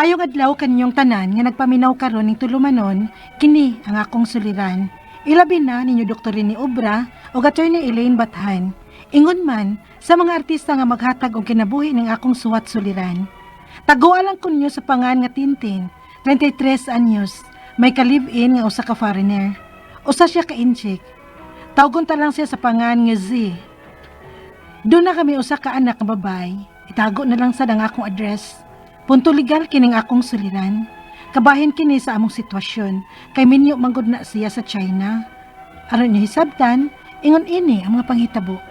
Maayong adlaw kaninyong tanan nga nagpaminaw karon ning tulumanon, kini ang akong suliran. Ilabi na ninyo Dr. ni Obra o Attorney Elaine Bathan. Ingon man sa mga artista nga maghatag og kinabuhi ning akong suwat suliran. Tagoa lang kunyo sa pangan nga Tintin, 23 anyos, may ka-live-in nga usa ka foreigner. Usa siya ka inchik. Tawgon ta lang siya sa pangan nga Z. Doon na kami usa ka anak nga babae. Itago na lang sa akong address. Punto legal kining akong suliran. Kabahin kini sa among sitwasyon. Kay minyo manggod na siya sa China. Aron niya hisabtan, ingon ini ang mga panghitabo.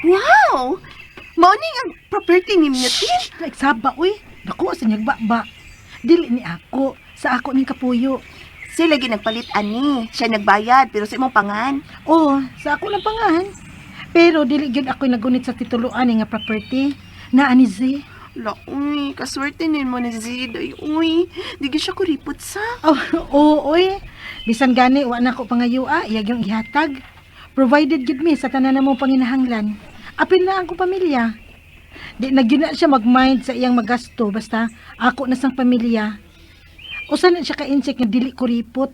Wow! Morning ang property ni Tin. Nagsaba, uy. Naku, sa ba Dili ni ako. Sa ako ning kapuyo. Sila ginagpalit ani. Siya nagbayad pero sa imong pangan. Oo, sa ako lang pangahan. Pero dili gyud ako nagunit sa tituluan ni nga property. Na ani Z. La, uy, kaswerte nin mo ni Ziday. Uy, di siya kuripot sa. Oh, oo, oy. Bisan gani, wa na ko pangayua, iyag yung ihatag. Provided gid mi sa tanan namong panginahanglan. Apil na ang pamilya. Di na gyud na siya mag-mind sa iyang magasto, basta ako na sang pamilya. Usa na siya ka-insik nga dili ko ripot.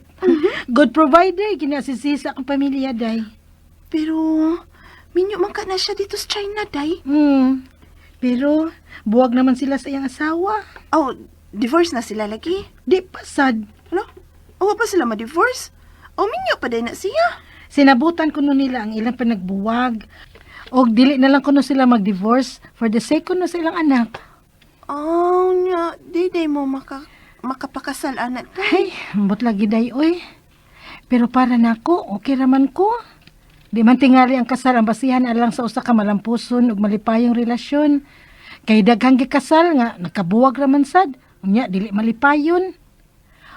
Good provider, ginasisisa akong pamilya, day. Pero, minyo man ka na siya dito sa China, day. Hmm. Pero, buwag naman sila sa iyang asawa. Oh, divorce na sila lagi. Di pa sad. Ano? Awa pa sila ma-divorce? O minyo pa day na siya. Sinabutan kuno nila ang ilang panagbuwag. O dili na lang kuno sila mag-divorce for the sake kuno sa ilang anak. Oh, nya, di day mo maka, makapakasal anak. Ay, ambot lagi day oy. Pero para nako, okay raman ko. Di man tingali ang kasal ang basihan alang sa usa ka malampuson ug malipayong relasyon. Kay daghang gikasal nga nakabuwag raman sad. Unya dili malipayon.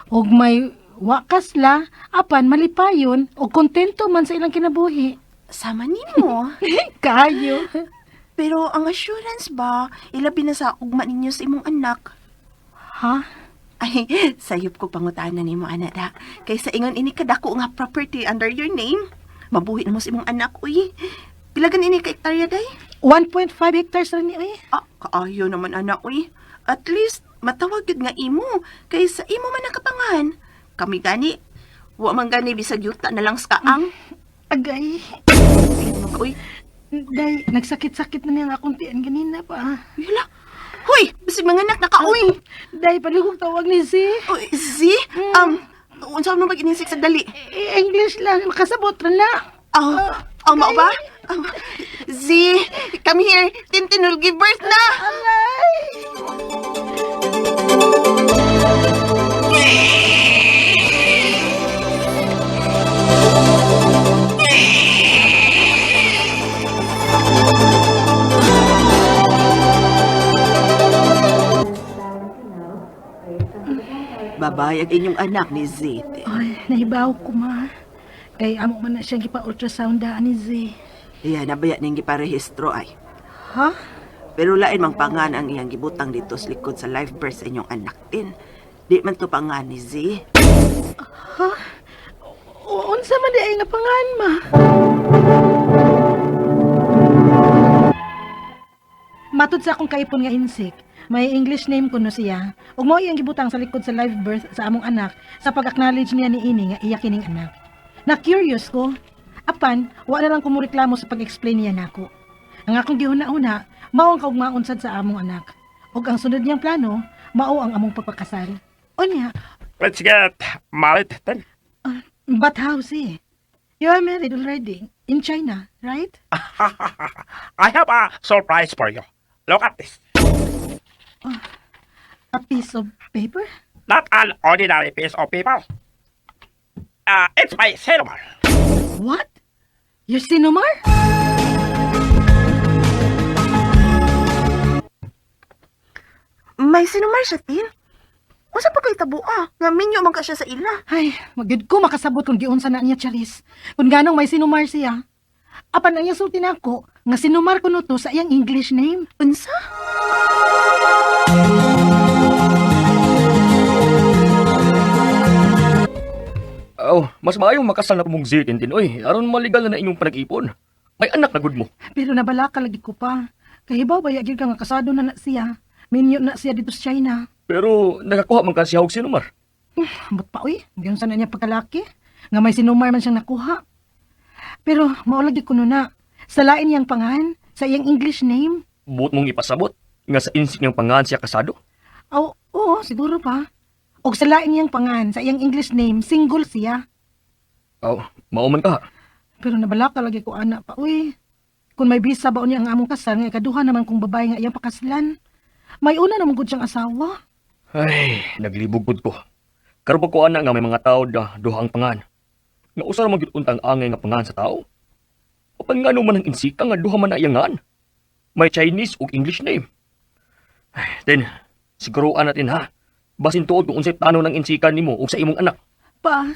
Og may wakas la apan malipayon og kontento man sa ilang kinabuhi. Sama nimo. Kayo. pero ang assurance ba, ilabi na sa ugma ninyo sa imong anak. Ha? Ay, sayop ko pangutanan ni mo, anak da. Kaysa ingon ini kadako nga property under your name. Mabuhi na mo sa imong anak, uy. Pilagan ini ka hektarya, day? 1.5 hectares rin ni eh. Ah, kaayo naman, anak, uy. At least, matawag yun nga imo. Kaysa imo man nakapangan. Kami gani, wa man gani bisag yuta na lang sa kaang. Agay. Uy. Day, nagsakit-sakit na niya akong tiyan ganina pa. Wala. Bisig mga anak na ka, uy. Day, paligong tawag ni si. Uy, see? Um, unsa mo ba ginisik sa dali? Eh, English lang, makasabot ra na. Oh, oh, mao ba? Um, Z, come here. Tintin will give birth na. Alay! Babayag inyong anak ni Z. Ay, nahibaw ko ma. Kay amo man na siyang gipa-ultrasound daan ni Z. Iya, nabaya ning giparehistro ay. Ha? Pero lain mang pangan ang iyang gibutang dito sa likod sa live birth sa inyong anak din. Di man to pangan ni Z. Ha? Unsa man di ay nga pangan ma? Matod sa akong kaipon nga insik, may English name kuno siya. Ug mao iyang gibutang sa likod sa live birth sa among anak sa pag-acknowledge niya ni ini nga iya kining anak. Na curious ko. Apan, wa na lang ko mo reklamo sa pag-explain niya nako. Ang akong gihuna-una, mao ang kaugmaon sad sa among anak. Ug ang sunod niyang plano, mao ang among pagpakasal. Unya, Let's get married then. But how, see? You are married already in China, right? I have a surprise for you. Look at this. A piece of paper? Not an ordinary piece of paper. Uh, it's my cinema. What? Your Sinomar? May sinumar siya, Tin? Unsa pa kay tabo ah? Nga minyo man ka siya sa ila. Ay, magid ko makasabot kung giunsa na niya Charis. Kung ganong may Sinomar siya. Apan ang iyang sulti nako nga Sinomar ko no to sa iyang English name. Unsa? Mas maayong makasal na mong Z Tintin, oy. Aron maligal na na inyong panag-ipon. May anak na gud mo. Pero nabala ka lagi ko pa. Kahibaw ba yagir ka nga kasado na na siya. Minyo na siya dito sa China. Pero nakakuha man ka siya og sinumar. Ambot pa uy, diyon sa na niya pagkalaki. Nga may sinumar man siyang nakuha. Pero maulagi ko nun na. Sa lain niyang pangahan, sa iyang English name. Buot mong ipasabot. Nga sa insik niyang pangahan siya kasado. Oo, oo, siguro pa. O sa lain niyang pangahan, sa iyang English name, single siya. Aw, mauman ka. Pero nabala ka lagi ko anak pa, uy. Kung may bisa ba niya ang among kasal, nga ikaduha naman kung babae nga iyang pakaslan. May una naman gud siyang asawa. Ay, naglibog gud ko. Karon pa ko ana nga may mga tao da duha ang pangan. Nga usa ra man gyud untang angay nga pangan sa tao. Papan nga man ang insika nga duha man na iyangan. May Chinese ug English name. Ay, then, siguruan natin ha. Basin tuod kung unsay plano ng insika nimo ug sa imong anak. Pa,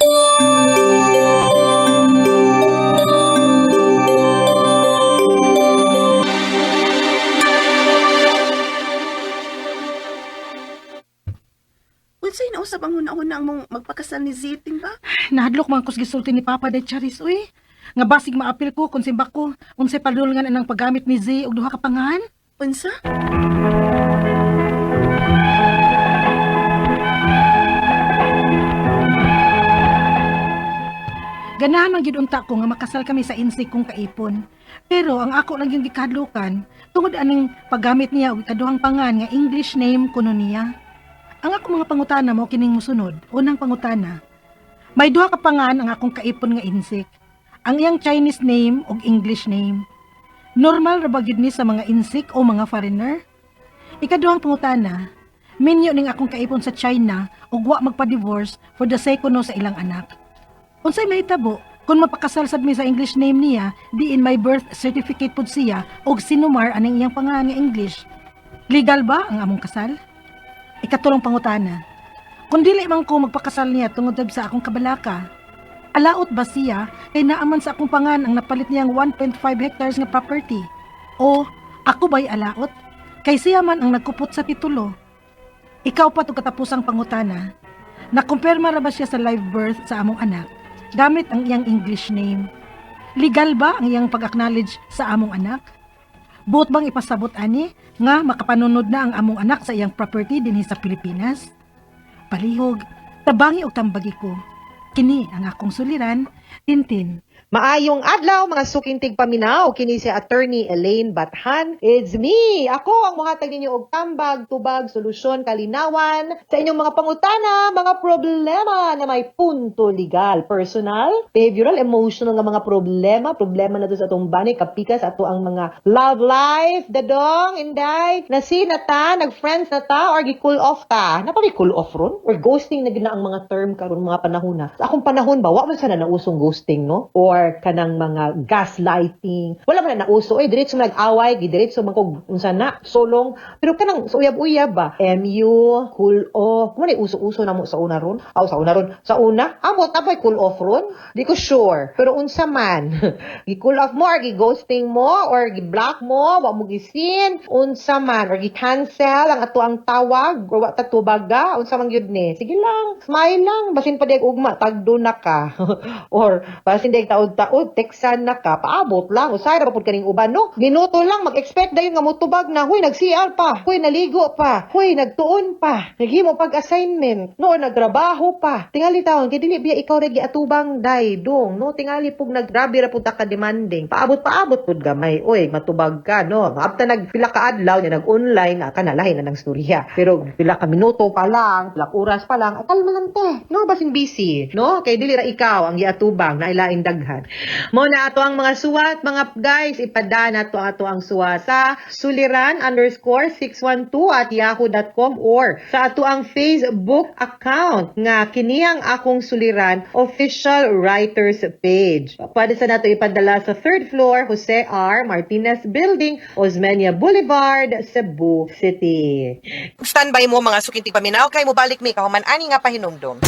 Unsay nausap ang huna-huna mong magpakasal ni Ziting ba? nahadlok man ko sa gisulti ni Papa de Charis, uy. Nga basig maapil ko kung simba ko, unsay padulungan anang paggamit ni Z og duha ka pangahan. Unsa? Ganahan man gyud unta ko nga makasal kami sa insik kong kaipon. Pero ang ako lang yung gikadlukan, tungod aning paggamit niya og ikaduhang pangan nga English name kuno niya. Ang ako mga pangutana mo kining musunod. Unang pangutana. May duha ka pangan ang akong kaipon nga insik. Ang iyang Chinese name ug English name. Normal ra ba gyud ni sa mga insik o mga foreigner? Ikaduhang pangutana. Minyo ning akong kaipon sa China ug wa magpa-divorce for the sake kuno sa ilang anak. Unsay mahitabo kung mapakasal sad mi sa English name niya, di in my birth certificate pud siya og sinumar aning iyang pangalan nga English. Legal ba ang among kasal? Ikatulong pangutana. Kung dili man ko magpakasal niya tungod sa akong kabalaka, alaot ba siya kay naaman sa akong pangan ang napalit niyang 1.5 hectares nga property? O ako ba'y alaot? Kay siya man ang nagkupot sa titulo. Ikaw pa to katapusang pangutana. Nakumpirma ra ba siya sa live birth sa among anak? gamit ang iyang English name. Legal ba ang iyang pag-acknowledge sa among anak? Buot bang ipasabot ani nga makapanunod na ang among anak sa iyang property dinhi sa Pilipinas? Palihog, tabangi og tambagi ko. Kini ang akong suliran, Tintin. Maayong adlaw mga sukintig paminaw kini si attorney Elaine Bathan. It's me. Ako ang muhatag ninyo og tambag, tubag, solusyon, kalinawan sa inyong mga pangutana, mga problema na may punto legal, personal, behavioral, emotional nga mga problema, problema na to sa atong bani kapikas ato ang mga love life, dadong, inday, nasi na ta, nag-friends na ta or gi-cool off ta. Napagi cool off ron or ghosting na gina ang mga term karon mga panahon na. Sa akong panahon ba wa man sana nausong ghosting no? Or kanang mga gaslighting. Wala man na nauso. Eh, diretso man nag-away, gidiretso man kog unsa na, solong. Pero kanang sa uyab-uyab ba? MU, cool off. Mo uso-uso na mo sa una ron? Aw, sa una ron. Sa una? Amot na cool off ron? Di ko sure. Pero unsa man. gi-cool off mo or gi-ghosting mo or gi-block mo, wa mo gisin. Unsa man or gi-cancel ang ato ang tawag or wa ta tubaga. Unsa man gyud ni? Sige lang. Smile lang. Basin pa di ugma tagdo na ka. or basin di taod-taod teksan na ka. Paabot lang. Usay ra pud kaning uban no. Minuto lang mag-expect dayon nga mutubag na huy nag-CR pa. Huy naligo pa. Huy nagtuon pa. Naghimo pag-assignment. No nagtrabaho pa. Tingali taon kay dili biya ikaw ra giatubang day dong no. Tingali pug naggrabe ra pud ka demanding. Paabot paabot pud gamay. Oy matubag ka no. Maabta nagpila ka adlaw niya nag-online aka na lahi na ng storya. Pero pila ka minuto pa lang, pila ka oras pa lang, akal man lang te. No basin busy. No kay dili ra ikaw ang giatubang na ilaing daghan. Mo na ato ang mga suwat, mga guys, ipada na to ato ang suwat sa suliran underscore 612 at yahoo.com or sa ato ang Facebook account nga kiniyang akong suliran official writers page. Pwede sa nato ipadala sa third floor Jose R. Martinez Building, Osmeña Boulevard, Cebu City. Standby mo mga sukintig paminaw kay mo balik mi kahuman ani nga pahinumdom.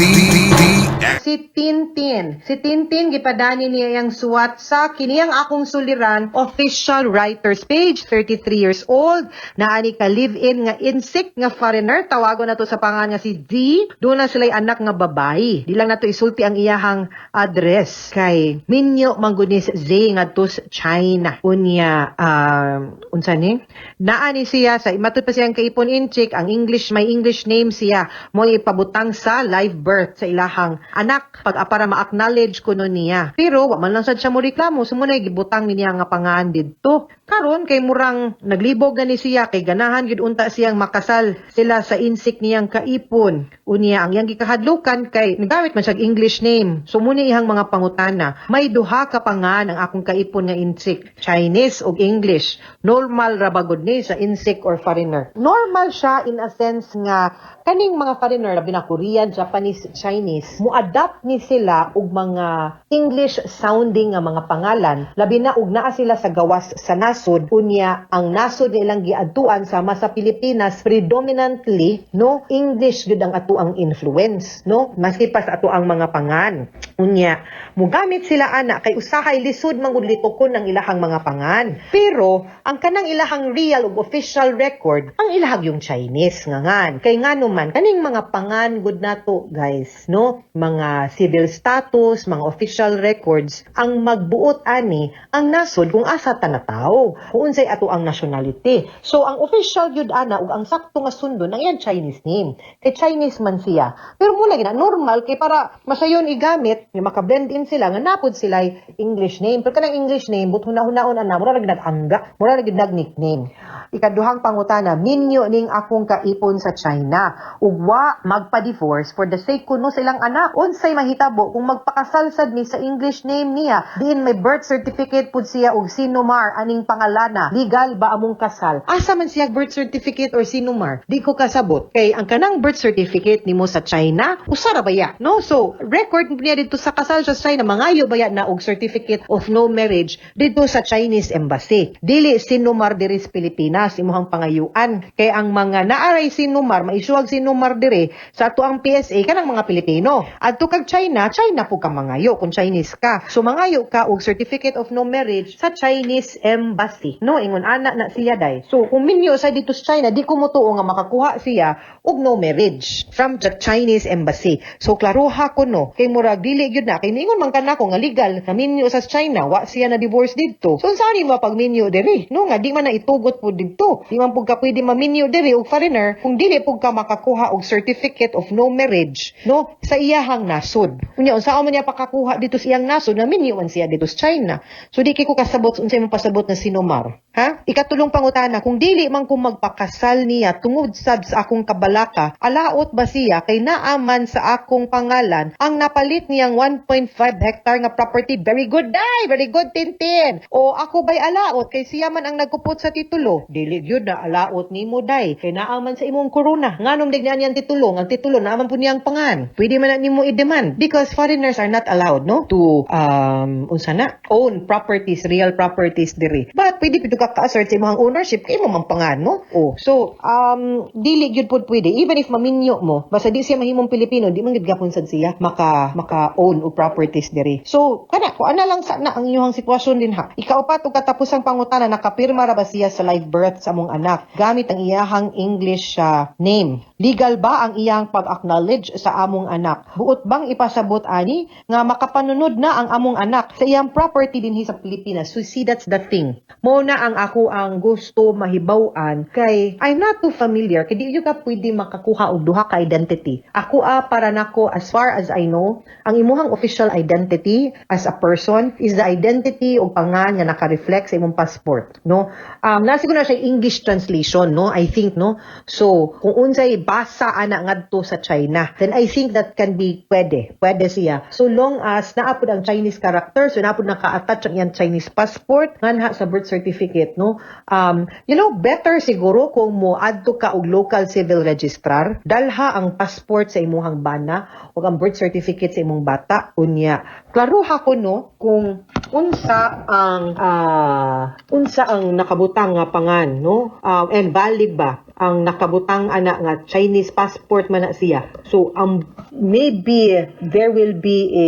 Si Tintin. Si Tintin Tintin gipadani niya yang suwat sa kiniyang akong suliran official writers page 33 years old. Naani ka live-in nga insect nga foreigner. Tawagon na to sa pangan nga si D doon na sila'y anak nga babae. Di lang nato isulti ang iyahang address. Kay Minyo Manggunis Z nga to sa China. Unya um, unsa ni? Naani siya sa matod pa siyang kaipon inchik ang English may English name siya. Mo ipabutang sa live birth sa ilahang anak. Pag para ma-acknowledge kuno niya. Pero wa man lang sad siya mo reklamo sumunay gibutang ni niya nga pangaan didto. Karon kay murang naglibog gani siya kay ganahan gid unta siyang makasal sila sa insik niyang kaipon. Unya ang iyang gikahadlukan kay nagamit man siya English name. So muna ihang mga pangutana may duha ka pangan ang akong kaipon nga insik. Chinese ug English. Normal ra ba gud ni sa insik or foreigner? Normal siya in a sense nga kaning mga foreigner labi na Korean, Japanese, Chinese, mo-adapt ni sila og mga English sounding nga mga pangalan. Labi na og naa sila sa gawas sa nasod unya ang nasod nilang giadtuan sama sa Pilipinas predominantly no English gud ang ato ang influence no maski pa sa ato ang mga pangan. Unya mugamit sila ana kay usahay lisod mangud litukon ang ilahang mga pangan. Pero ang kanang ilahang real ug official record ang ilahag yung Chinese nga ngan. Kay ngano man. Kaning mga pangan gud nato guys no? Mga civil status mga official records ang magbuot ani ang nasod kung asa ta na tao. Kung unsay ato ang nationality. So ang official gyud ana ug ang sakto nga sundon ang iyang Chinese name. Kay Chinese man siya. Pero mula gina normal kay para masayon igamit nga maka-blend in sila nga napod sila English name. Pero kanang English name but hunahunahon ana mura ra gid angga mura ra gid nickname ikaduhang pangutana minyo ning akong kaipon sa China ugwa magpa-divorce for the sake kuno silang anak. Unsay mahitabo kung magpakasal sad mi sa English name niya. Diin may birth certificate pud siya og sinumar aning pangalana. Legal ba among kasal? Asa man siya birth certificate or sinumar di ko kasabot. Kay ang kanang birth certificate nimo sa China usara ba ya? No? So record niya dito sa kasal sa China mangayo ba ya na og certificate of no marriage dito sa Chinese embassy? Dili sinumar diri sa Pilipinas imuhang pangayuan. Kay ang mga naaray sinumar maisuwag sinumar diri sa ato ang PSA kanang mga Pilipino. Adto kag China China po ka mangayo kung Chinese ka. So mangayo ka og certificate of no marriage sa Chinese embassy. No ingon ana na siya day. So kung minyo sa dito sa China di ko mutuo nga makakuha siya og no marriage from the Chinese embassy. So klaroha ko no. Kay murag dili gyud na. Kay ningon man kanako nga legal na minyo sa China wa siya na divorce didto. So saan mo pag minyo diri no nga di man na itugot po didto. Di man pug ka pwede maminyo diri og foreigner kung dili pug ka makakuha og certificate of no marriage no? Sa iyahang nasod. Unya unsa man niya pakakuha dito sa iyang nasod na minyo man siya dito sa China. So di ko kasabot unsay mo pasabot na sinumar ha? Ikatulong pangutana kung dili man ko magpakasal niya tungod sad sa akong kabalaka alaot ba siya kay naaman sa akong pangalan ang napalit niyang 1.5 hectare nga property very good day! Very good tintin! O ako ba'y alaot? Kay siya man ang nagkupot sa titulo. Dili gyud na alaot nimo day. Kay naaman sa imong corona. Nganong dignan niyang titulo ang titulo naaman po niyang pangan. Pwede man na nimo i-demand because foreigners are not allowed no to um unsa na own properties real properties diri. But pwede pito ka ka-assert sa imong ownership kay mo man pangan no? Oh so um dili gyud pud pwede. Even if maminyo mo basta di siya mahimong Pilipino di man gyud gapon sad siya maka maka own og properties diri. So kana ko ana lang sa na ang inyong sitwasyon din ha ikaupat ug katapusang pangutana nakapirma ra ba siya sa live birth sa among anak gamit ang iyahang English ah, name legal ba ang iyang pag-acknowledge sa among anak? Buot bang ipasabot ani nga makapanunod na ang among anak sa iyang property dinhi sa Pilipinas? So see that's the thing mo na ang ako ang gusto mahibaw-an kay I'm not too familiar kay di ka pwede makakuha og duha ka identity. Ako ah para nako as far as I know ang imuhang official identity as a person is the identity o pangan nga naka-reflect sa imong passport no? Um nasi ko na siya English translation no? I think no? So kung unsay basa ana ngadto sa China. Then I think that can be pwede pwede siya. So long as naapod ang Chinese character so naapod naka-attach ang iyang Chinese passport nganha sa birth certificate no? Um you know better siguro kung mo adto ka og local civil registrar dalha ang passport sa imuhang bana ug ang birth certificate sa imong bata unya klaruha ko no kung unsa ang ah, unsa ang nakabutang nga pangan no? Um, and valid ba ang nakabutang ana nga Chinese passport man na siya? So um maybe there will be a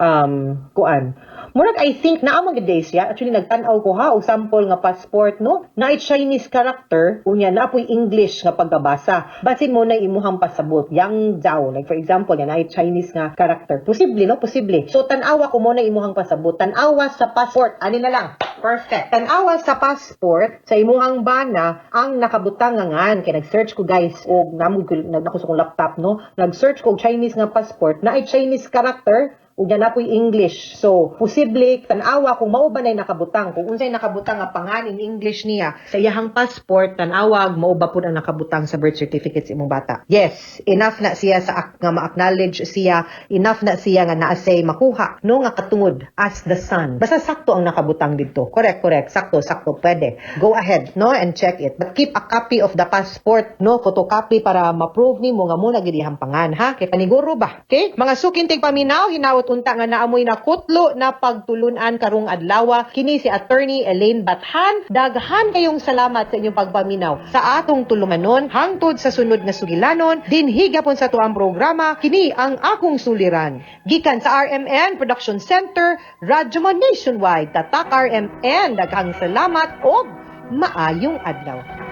um kuan. Murag I think naa man gid siya actually nagtan-aw ko ha og sample nga passport no? Na Chinese character unya na po'y English nga pagkabasa basin mo na imuhang pasabot yang Zhao. Like for example yan na Chinese nga character. Posible no? Posible. So tan-awa ko mo na imuhang pasabot. Tan-awa sa passport. Ani na lang. Perfect. Tan-awa sa passport sa imuhang bana ang nakabutang nga ngan kay nag-search ko guys og namog ko kong laptop no? Nag-search ko Chinese nga passport na ay Chinese character ug na po'y English. So, posible tanawa kung mao ba nay nakabutang, kung unsay nakabutang nga pangan in English niya sa iyahang passport, tanawag mao ba pud ang nakabutang sa birth certificate sa imong bata. Yes, enough na siya sa nga ma-acknowledge siya, enough na siya nga naasay makuha no nga katungod as the son. Basta sakto ang nakabutang dito. Correct, correct. Sakto, sakto. Pwede. Go ahead, no, and check it. But keep a copy of the passport, no, photocopy para ma-prove nimo nga muna gid iyang pangan, ha? Kay paniguro ba? Okay? Mga sukintig paminaw, hinawot unta nga naamoy na kutlo na pagtulunan karong adlaw. Kini si attorney Elaine Bathan. Daghan kayong salamat sa inyong pagpaminaw sa atong tulumanon hangtod sa sunod nga sugilanon. Dinhi gapon sa tuang programa kini ang akong suliran. Gikan sa RMN Production Center, Radyo Mo Nationwide, Tatak RMN. Daghang salamat o maayong adlaw.